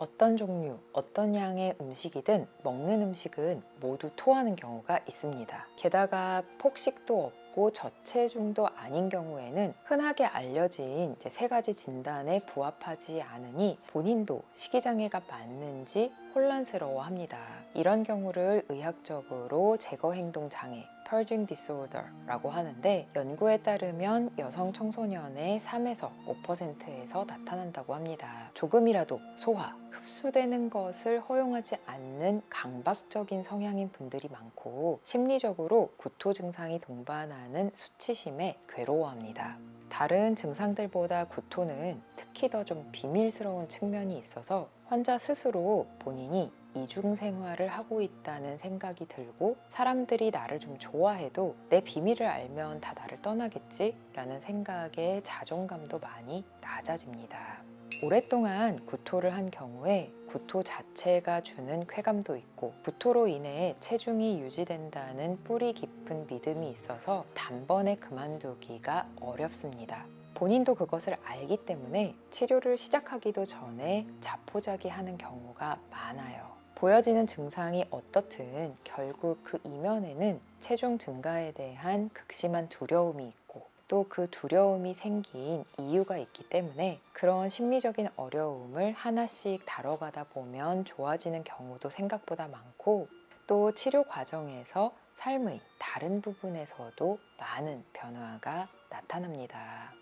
어떤 종류, 어떤 양의 음식이든 먹는 음식은 모두 토하는 경우가 있습니다. 게다가 폭식도 없고 저체중도 아닌 경우에는 흔하게 알려진 세 가지 진단에 부합하지 않으니 본인도 식이장애가 맞는지 혼란스러워 합니다. 이런 경우를 의학적으로 제거 행동 장애, purging disorder라고 하는데 연구에 따르면 여성 청소년의 3에서 5%에서 나타난다고 합니다. 조금이라도 소화, 흡수되는 것을 허용하지 않는 강박적인 성향인 분들이 많고 심리적으로 구토 증상이 동반하는 수치심에 괴로워합니다. 다른 증상들보다 구토는 특히 더 좀 비밀스러운 측면이 있어서 환자 스스로 본인이 이중 생활을 하고 있다는 생각이 들고 사람들이 나를 좀 좋아해도 내 비밀을 알면 다 나를 떠나겠지? 라는 생각에 자존감도 많이 낮아집니다. 오랫동안 구토를 한 경우에 구토 자체가 주는 쾌감도 있고 구토로 인해 체중이 유지된다는 뿌리 깊은 믿음이 있어서 단번에 그만두기가 어렵습니다. 본인도 그것을 알기 때문에 치료를 시작하기도 전에 자포자기 하는 경우가 많아요. 보여지는 증상이 어떻든 결국 그 이면에는 체중 증가에 대한 극심한 두려움이 있고 또 그 두려움이 생긴 이유가 있기 때문에 그런 심리적인 어려움을 하나씩 다뤄가다 보면 좋아지는 경우도 생각보다 많고 또 치료 과정에서 삶의 다른 부분에서도 많은 변화가 나타납니다.